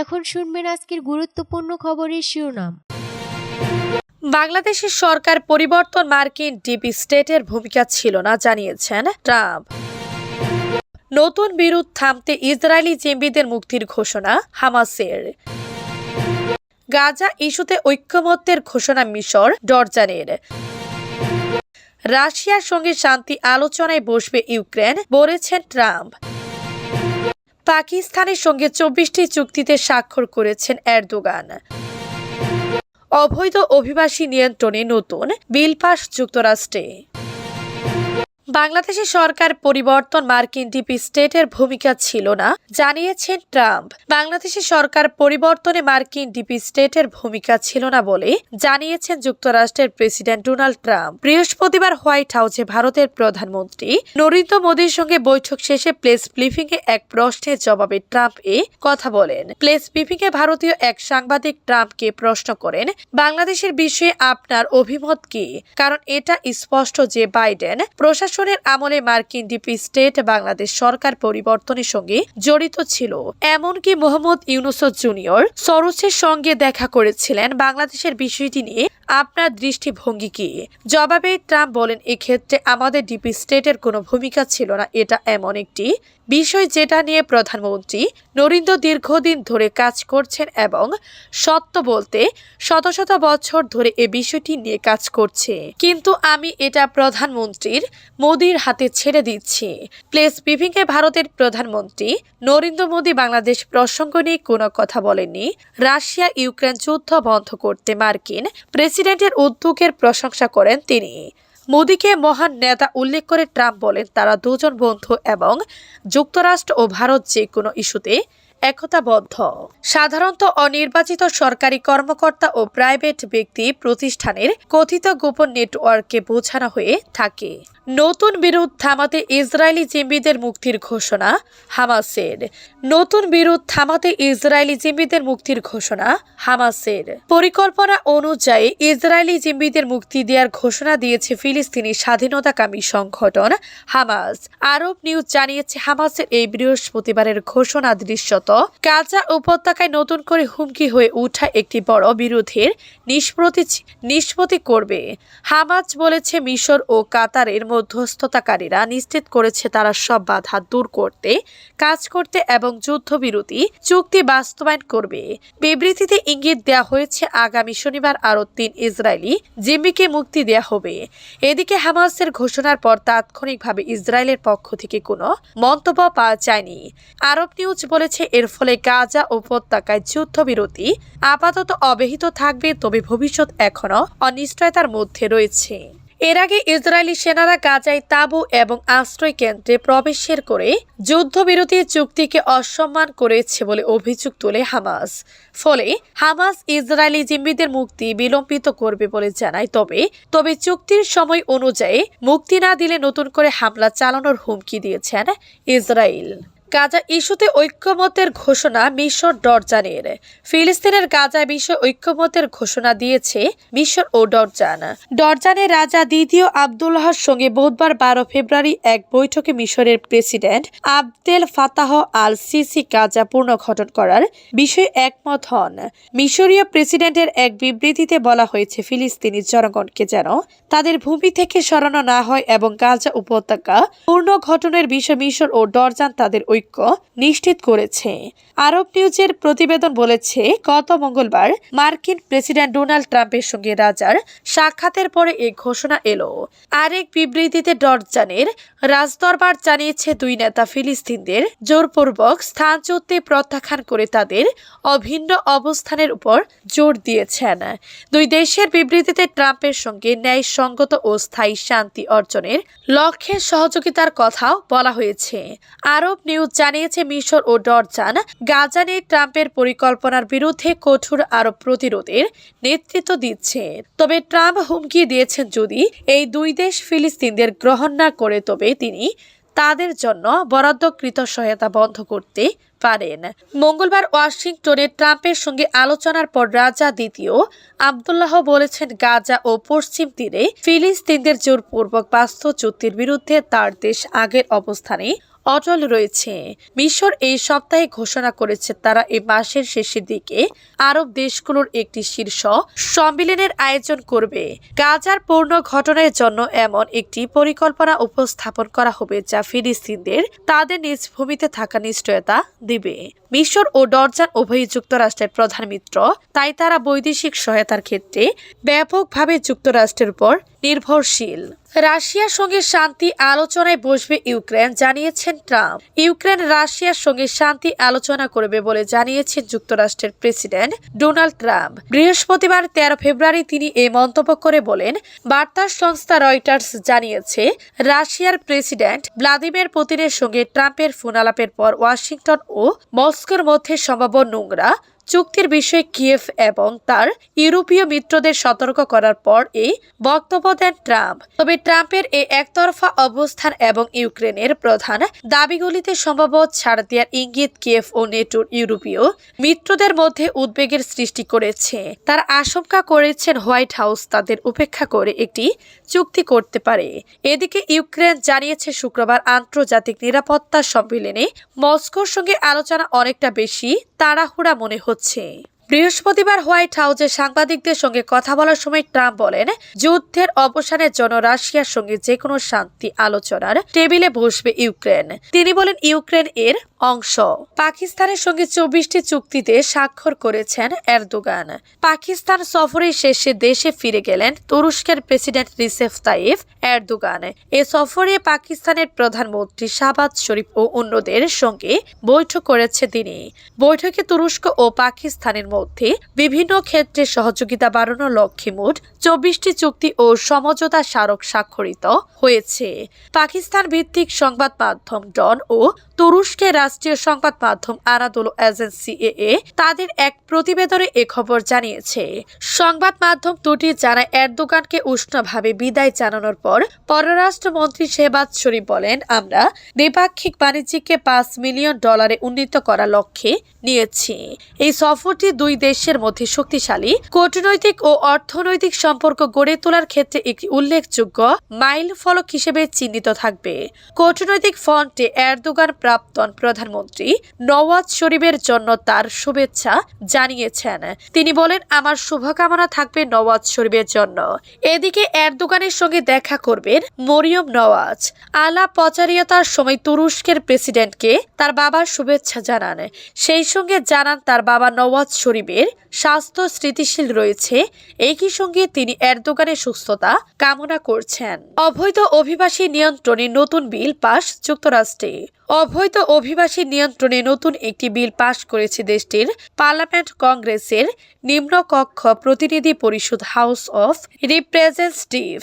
এখন শুনবেন আজকের গুরুত্বপূর্ণ খবরের শিরোনাম। বাংলাদেশের সরকার পরিবর্তন মার্কিন ডিপি স্টেটের ভূমিকা ছিল না, জানিয়েছেন ট্রাম্প। নতুন বিরোধ থামতে ইসরায়েলি জেম্বিদের মুক্তির ঘোষণা হামাসের। গাজা ইস্যুতে ঐক্যমত্যের ঘোষণা মিশর ডরজানের। রাশিয়ার সঙ্গে শান্তি আলোচনায় বসবে ইউক্রেন, বলেছেন ট্রাম্প। পাকিস্তানের সঙ্গে চব্বিশটি চুক্তিতে স্বাক্ষর করেছেন এরদোগান। অবৈধ অভিবাসী নিয়ন্ত্রণে নতুন বিল পাস যুক্তরাষ্ট্রে। বাংলাদেশের সরকার পরিবর্তন মার্কিন ডিপি স্টেটের ভূমিকা ছিল না, জানিয়েছেন ট্রাম্প। বাংলাদেশের সরকার পরিবর্তনে মার্কিন ডিপি স্টেটের ভূমিকা ছিল না বলে জানিয়েছেন যুক্তরাষ্ট্রের প্রেসিডেন্ট ডোনাল্ড ট্রাম্প। বৃহস্পতিবার হোয়াইট হাউসে ভারতের প্রধানমন্ত্রী নরেন্দ্র মোদীর সঙ্গে বৈঠক শেষে প্লেস ব্রিফিং এ এক প্রশ্নের জবাবে ট্রাম্প এ কথা বলেন। প্লেস ব্রিফিং এ ভারতীয় এক সাংবাদিক ট্রাম্পকে প্রশ্ন করেন, বাংলাদেশের বিষয়ে আপনার অভিমত কি? কারণ এটা স্পষ্ট যে বাইডেন প্রশাসনের আমলে মার্কিন ডিপি স্টেট বাংলাদেশ সরকার পরিবর্তনের সঙ্গে জড়িত ছিল। এমনকি মোহাম্মদ ইউনুস জুনিয়র। সরোসের সঙ্গে দেখা করেছিলেন বাংলাদেশের বিষয়টি নিয়ে আপনার দৃষ্টিভঙ্গি কি? জবাবে ট্রাম্প বলেন, এক্ষেত্রে আমাদের ডিপি স্টেটের কোনো ভূমিকা ছিল না। এটা এমন একটি বিষয় যেটা নিয়ে প্রধানমন্ত্রী নরেন্দ্র দীর্ঘদিন ধরে কাজ করছেন এবং সত্য বলতে শত শত বছর ধরে এ বিষয়টি নিয়ে কাজ করছে। কিন্তু আমি এটা প্রধানমন্ত্রীর মোদির হাতে ছেড়ে দিচ্ছি। প্লেস ব্রিফিংয়ে ভারতের প্রধানমন্ত্রী নরেন্দ্র মোদী বাংলাদেশ প্রসঙ্গ নিয়ে কোনো কথা বলেননি। রাশিয়া ইউক্রেন যুদ্ধ বন্ধ করতে মার্কিন প্রেসিডেন্টের উদ্যোগের প্রশংসা করেন তিনি। মোদীকে মহান নেতা উল্লেখ করে ট্রাম্প বলেন, তারা দুজন বন্ধু এবং যুক্তরাষ্ট্র ও ভারত যে কোনো ইস্যুতে একতাবদ্ধ। সাধারণত অনির্বাচিত সরকারি কর্মকর্তা ও প্রাইভেট ব্যক্তি প্রতিষ্ঠানের কথিত গোপন নেটওয়ার্ককে বোঝানো হয়ে থাকে। নতুন বিরোধ থামাতে ইসরায়েলি জিম্বিদের মুক্তির ঘোষণা, হামাসের। নতুন বিরোধ থামাতে ইসরায়েলি জিম্বিদের মুক্তির ঘোষণা, হামাসের। পরিকল্পনা অনুযায়ী ইসরায়েলি জিম্বিদের মুক্তি দেওয়ার ঘোষণা দিয়েছে ফিলিস্তিনি স্বাধীনতাকামী সংগঠন, হামাস। আরব নিউজ জানিয়েছে হামাসের এই বৃহস্পতিবারের ঘোষণা দৃশ্যত, গাজা উপত্যকায় নতুন করে হুমকি হয়ে উঠা একটি বড় বিরোধের নিষ্পত্তি নিষ্পত্তি করবে। হামাজ বলেছে মিশর ও কাতারের মধ্যস্থতাকারীরা নিশ্চিত করেছে তারা সব বাধা দূর করতে, কাজ করতে এবং যুদ্ধবিরতি, চুক্তি বাস্তবায়ন করবে। বিবৃতিতে ইঙ্গিত দেওয়া হয়েছে, আগামী শনিবার আরও তিন ইসরায়েলি জিম্মিকে মুক্তি দেওয়া হবে। এদিকে হামাসের ঘোষণার পর তাৎক্ষণিকভাবে ইসরায়েলের পক্ষ থেকে কোনো মন্তব্য পাওয়া যায়নি। আরব নিউজ বলেছে, এর ফলে গাজা উপত্যকায় যুদ্ধবিরতি আপাতত অব্যাহত থাকবে, তবে ভবিষ্যৎ এখনও অনিশ্চয়তার মধ্যে রয়েছে। এর আগে ইসরায়েলি সেনারা গাজায় তাঁবু এবং আশ্রয় কেন্দ্রে প্রবেশের করে যুদ্ধবিরতি চুক্তিকে অসম্মান করেছে বলে অভিযোগ তোলে হামাস। ফলে হামাস ইসরায়েলি জিম্মিদের মুক্তি বিলম্বিত করবে বলে জানায়। তবে তবে চুক্তির সময় অনুযায়ী মুক্তি না দিলে নতুন করে হামলা চালানোর হুমকি দিয়েছেন ইসরায়েল। গাজা ইস্যুতে ঐক্যমতের ঘোষণা মিশর ডরজানের ফিলিস্তিনের গাজা বিষয়ে ঐক্যমতের ঘোষণা দিয়েছে মিশর ও ডরজান। ডরজানের রাজা দ্বিতীয় আবদুল্লাহর সঙ্গে বুধবার বারো ফেব্রুয়ারি এক বৈঠকে মিশরের president Abdel Fattah al Sisi Gaza পুনর্গঠন করার বিষয়ে একমত হন। মিশরীয় প্রেসিডেন্টের এক বিবৃতিতে বলা হয়েছে, ফিলিস্তিনি জনগণকে যেন তাদের ভূমি থেকে সরানো না হয় এবং গাজা উপত্যকা পুনর্গঠনের বিষয়ে মিশর ও ডরজান তাদের ঐক্য নিশ্চিত করেছে। আরব নিউজের প্রতিবেদন বলেছে, গত মঙ্গলবার মার্কিন প্রেসিডেন্ট ডোনাল্ড ট্রাম্পের সঙ্গে রাজার সাক্ষাতের পরে এই ঘোষণা এলো। আরেক বিবৃতিতে ডরজানের রাজদরবার জানিয়েছে দুই নেতা ফিলিস্তিনদের জোরপূর্বক স্থানচ্যুতি প্রত্যাখ্যান করে তাদের অভিন্ন অবস্থানের উপর জোর দিয়েছেন। দুই দেশের বিবৃতিতে ট্রাম্পের সঙ্গে ন্যায়সঙ্গত ও স্থায়ী শান্তি অর্জনের লক্ষ্যে সহযোগিতার কথাও বলা হয়েছে। আরব নিউজ জানিয়েছে মিশর ও ডরজান গাজা নিয়ে ট্রাম্পের পরিকল্পনার বিরুদ্ধে কঠোর আরব প্রতিরোধের নেতৃত্ব দিচ্ছে। তবে ট্রাম্প হুমকি দিয়েছেন যদি এই দুই দেশ ফিলিস্তিনদের গ্রহণ না করে, তবে তিনি তাদের জন্য বরাদ্দকৃত সহায়তা বন্ধ করতে পারেন। মঙ্গলবার ওয়াশিংটনে ট্রাম্পের সঙ্গে আলোচনার পর রাজা দ্বিতীয় আবদুল্লাহ বলেছেন, গাজা ও পশ্চিম তীরে ফিলিস্তিনদের জোরপূর্বক বাস্তু চুক্তির বিরুদ্ধে তার দেশ আগের অবস্থানে অটল রয়েছে। মিশর এই সপ্তাহে ঘোষণা করেছে তারা এই মাসের শেষের দিকে আরব দেশগুলোর একটি শীর্ষ সম্মেলনের আয়োজন করবে। গাজার পূর্ণ ঘটনার জন্য এমন একটি পরিকল্পনা উপস্থাপন করা হবে যা ফিলিস্তিনদের তাদের নিজ ভূমিতে থাকা নিশ্চয়তা দিবে। মিশর ও ডরজান উভয়ই যুক্তরাষ্ট্রের প্রধান মিত্র, তাই তারা বৈদেশিক সহায়তার ক্ষেত্রে ব্যাপকভাবে যুক্তরাষ্ট্রের উপর নির্ভরশীল। রাশিয়ার সঙ্গে শান্তি আলোচনায় বসবে ইউক্রেন, জানিয়েছেন ট্রাম্প। ইউক্রেন রাশিয়ার সঙ্গে শান্তি আলোচনা করবে বলে জানিয়েছেন যুক্তরাষ্ট্রের প্রেসিডেন্ট ডোনাল্ড ট্রাম্প। বৃহস্পতিবার তেরো ফেব্রুয়ারি তিনি এই মন্তব্য করে বলেন, বার্তা সংস্থা রয়টার্স জানিয়েছে, রাশিয়ার প্রেসিডেন্ট ভ্লাদিমির পুতিনের সঙ্গে ট্রাম্পের ফোনালাপের পর ওয়াশিংটন ও মস্কোর মধ্যে সম্ভাব্য নোংরা চুক্তির বিষয়ে কিয়েভ এবং তার ইউরোপীয় মিত্রদের সতর্ক করার পর এই বক্তব্য দেন ট্রাম্প। তবে ট্রাম্পের এই একতরফা অবস্থান এবং ইউক্রেনের প্রধান দাবিগুলিতে সম্ভাব্য ছাড় দেওয়ার ইঙ্গিত কিয়েভ ও নেটোর ইউরোপীয় মিত্রদের মধ্যে উদ্বেগের সৃষ্টি করেছে। তার আশঙ্কা করেছেন হোয়াইট হাউস তাদের উপেক্ষা করে একটি চুক্তি করতে পারে। এদিকে ইউক্রেন জানিয়েছে শুক্রবার আন্তর্জাতিক নিরাপত্তা সম্মেলনে মস্কোর সঙ্গে আলোচনা অনেকটা বেশি তাড়াহুড়া মনে হচ্ছে। বৃহস্পতিবার হোয়াইট হাউসে সাংবাদিকদের সঙ্গে কথা বলার সময় ট্রাম্প বলেন, যুদ্ধের অবসানের জন্য রাশিয়ার সঙ্গে যে কোনো শান্তি আলোচনার টেবিলে বসবে ইউক্রেন। তিনি বলেন, ইউক্রেন এর অংশ। পাকিস্তানের সঙ্গে চব্বিশটি চুক্তিতে স্বাক্ষর করেছেন এরদোগান। পাকিস্তান সফরের শেষে দেশে ফিরে গেলেন তুরস্কের প্রেসিডেন্ট রিসেফ তাইফ এরদোগান। এ সফরে পাকিস্তানের প্রধানমন্ত্রী শাহবাজ শরীফ ও অন্যদের সঙ্গে বৈঠক করেছে তিনি। বৈঠকে তুরস্ক ও পাকিস্তানের মধ্যে বিভিন্ন ক্ষেত্রে সহযোগিতা বাড়ানোর লক্ষ্যে মোট চব্বিশটি চুক্তি ও সমঝোতা স্মারক স্বাক্ষরিত হয়েছে। পাকিস্তান ভিত্তিক সংবাদ মাধ্যম ডন ও তুরস্কের রাষ্ট্রীয় সংবাদ মাধ্যম আনাদোলো এজেন্সি এ তাদের এক প্রতিবেদনে এ খবর জানিয়েছে। সংবাদ মাধ্যম দুটি জানায়, এরদোগানকে উষ্ণভাবে বিদায় জানানোর পর পররাষ্ট্রমন্ত্রী শেহবাজ শরীফ বলেন, আমরা দ্বিপাক্ষিক বাণিজ্যকে পাঁচ মিলিয়ন ডলারে উন্নীত করার লক্ষ্যে নিয়েছি। এই সফরটি দুই দেশের মধ্যে শক্তিশালী, কূটনৈতিক ও অর্থনৈতিক সম্পর্ক গড়ে তোলার ক্ষেত্রে একটি উল্লেখযোগ্য মাইল ফলক হিসেবে চিহ্নিত থাকবে। কূটনৈতিক ফ্রন্টে এরদোগান প্রাক্তন প্রধানমন্ত্রী নওয়াজ শরীফের জন্য তার শুভেচ্ছা জানিয়েছেন। তিনি বলেন, আমার শুভকামনা থাকবে নওয়াজ শরীফের জন্য। এদিকে এরদোগানের সঙ্গে দেখা করবেন মরিয়ম নওয়াজ। আলাপ পচারিয়তার সময় তুরস্কের প্রেসিডেন্টকে তার বাবার শুভেচ্ছা জানান। সেই সঙ্গে জানান, তার বাবা নওয়াজ শরীফের স্বাস্থ্য স্থিতিশীল রয়েছে। একই সঙ্গে তিনি এরদোগানের সুস্থতা কামনা করছেন। অবৈধ অভিবাসী নিয়ন্ত্রণে নতুন বিল পাশ যুক্তরাষ্ট্রে। অবৈধ অভিবাসী নিয়ন্ত্রণে নতুন একটি বিল পাশ করেছে দেশটির পার্লামেন্ট কংগ্রেসের নিম্নকক্ষ প্রতিনিধি পরিষদ হাউস অফ রিপ্রেজেন্টেটিভস।